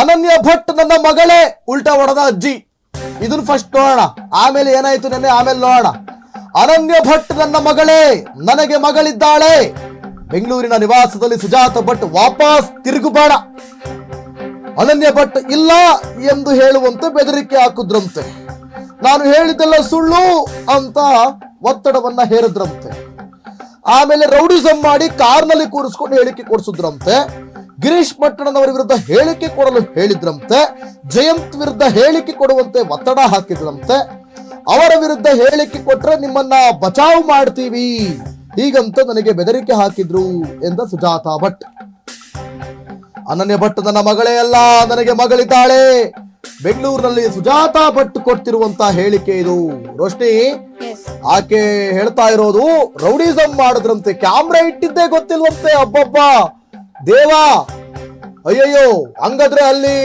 ಅನನ್ಯ ಭಟ್ ನನ್ನ ಮಗಳೇ. ಉಲ್ಟಾ ಹೊಡೆದ ಅಜ್ಜಿ. ಇದನ್ನ ಫಸ್ಟ್ ನೋಡೋಣ. ಆಮೇಲೆ ಏನಾಯ್ತು ನೆನ್ನೆ? ಆಮೇಲೆ ನೋಡೋಣ. ಅನನ್ಯ ಭಟ್ ನನ್ನ ಮಗಳೇ. ನನಗೆ ಮಗಳಿದ್ದಾಳೆ. ಬೆಂಗಳೂರಿನ ನಿವಾಸದಲ್ಲಿ ಸುಜಾತ ಭಟ್ ವಾಪಸ್ ತಿರುಗುಬೇಡ. ಅನನ್ಯ ಭಟ್ ಇಲ್ಲ ಎಂದು ಹೇಳುವಂತೆ ಬೆದರಿಕೆ ಹಾಕುದ್ರಂತೆ. ನಾನು ಹೇಳಿದ್ದೆಲ್ಲ ಸುಳ್ಳು ಅಂತ ಒತ್ತಡವನ್ನ ಹೇರಿದ್ರಂತೆ. ಆಮೇಲೆ ರೌಡಿಸಂ ಮಾಡಿ ಕಾರ್ನಲ್ಲಿ ಕೂರಿಸ್ಕೊಂಡು ಹೇಳಿಕೆ ಕೊಡಿಸಿದ್ರಂತೆ. ಗಿರೀಶ್ ಪಟ್ಟಣದವರ ವಿರುದ್ಧ ಹೇಳಿಕೆ ಕೊಡಲು ಹೇಳಿದ್ರಂತೆ ಜಯಂತ್ ವಿರುದ್ಧ ಹೇಳಿಕೆ ಕೊಡುವಂತೆ ಒತ್ತಡ ಹಾಕಿದ್ರಂತೆ ಅವರ ವಿರುದ್ಧ ಹೇಳಿಕೆ ಕೊಟ್ರೆ ನಿಮ್ಮನ್ನ ಬಚಾವ್ ಮಾಡ್ತೀವಿ. ಹೀಗಂತ ನನಗೆ ಬೆದರಿಕೆ ಹಾಕಿದ್ರು ಎಂದ ಸುಜಾತಾ ಭಟ್. ಅನನ್ಯ ಭಟ್ ನನ್ನ ಮಗಳೇ ಅಲ್ಲ ನನಗೆ ಮಗಳಿದ್ದಾಳೆ. ಬೆಂಗಳೂರಿನಲ್ಲಿ ಸುಜಾತಾ ಭಟ್ ಕೊಡ್ತಿರುವಂತ ಹೇಳಿಕೆ ಇದು. ರೋಶ್ನಿ ಆಕೆ ಹೇಳ್ತಾ ಇರೋದು ರೌಡಿಸಂ ಮಾಡಿದ್ರಂತೆ ಕ್ಯಾಮ್ರಾ ಇಟ್ಟಿದ್ದೇ ಗೊತ್ತಿಲ್ವಂತೆ ಅಬ್ಬಬ್ಬ. ದೇವಾ! ಅಯ್ಯಯ್ಯೋ ಹಂಗಾದ್ರೆ ಅಲ್ಲಿ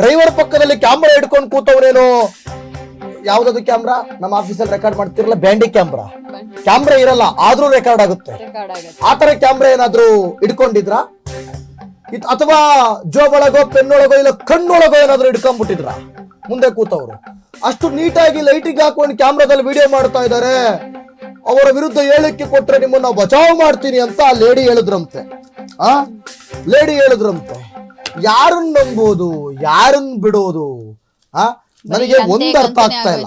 ಡ್ರೈವರ್ ಪಕ್ಕದಲ್ಲಿ ಕ್ಯಾಮ್ರಾ ಇಟ್ಕೊಂಡು ಕೂತವ್ರೇನು? ಯಾವ್ದದು ಕ್ಯಾಮ್ರಾ ನಮ್ಮ ಆಫೀಸಲ್ಲಿ ರೆಕಾರ್ಡ್ ಮಾಡ್ತಿರಲ್ಲ ಬ್ಯಾಂಡಿ ಕ್ಯಾಮ್ರಾ ಕ್ಯಾಮ್ರಾ ಇರಲ್ಲ ಆದ್ರೂ ರೆಕಾರ್ಡ್ ಆಗುತ್ತೆ. ಆ ತರ ಕ್ಯಾಮ್ರಾ ಏನಾದ್ರೂ ಇಟ್ಕೊಂಡಿದ್ರಾ ಅಥವಾ ಜೋಬೊಳಗೋ ಪೆನ್ನೊಳಗೋ ಇಲ್ಲ ಕಣ್ಣೊಳಗೋ ಏನಾದ್ರೂ ಇಟ್ಕೊಂಡ್ಬಿಟ್ಟಿದ್ರ ಮುಂದೆ ಕೂತವ್ರು. ಅಷ್ಟು ನೀಟಾಗಿ ಲೈಟಿಗೆ ಹಾಕೊಂಡು ಕ್ಯಾಮ್ರಾದಲ್ಲಿ ವಿಡಿಯೋ ಮಾಡ್ತಾ ಇದ್ದಾರೆ ಅವರ ವಿರುದ್ಧ ಹೇಳಿಕೆ ಕೊಟ್ರೆ ನಿಮ್ಮನ್ನ ಬಚಾವ್ ಮಾಡ್ತೀನಿ ಅಂತ ಆ ಲೇಡಿ ಹೇಳಿದ್ರಂತೆ. ಆ? ಲೇಡಿ ಹೇಳಿದ್ರಂತೆ. ಯಾರನ್ನ ನಂಬೋದು ಯಾರನ್ನ ಬಿಡೋದು? ಆ? ನನಗೆ ಒಂದ್ ಅರ್ಥ ಆಗ್ತಾ ಇಲ್ಲ.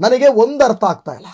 ನನಗೆ ಒಂದ್ ಅರ್ಥ ಆಗ್ತಾ ಇಲ್ಲ.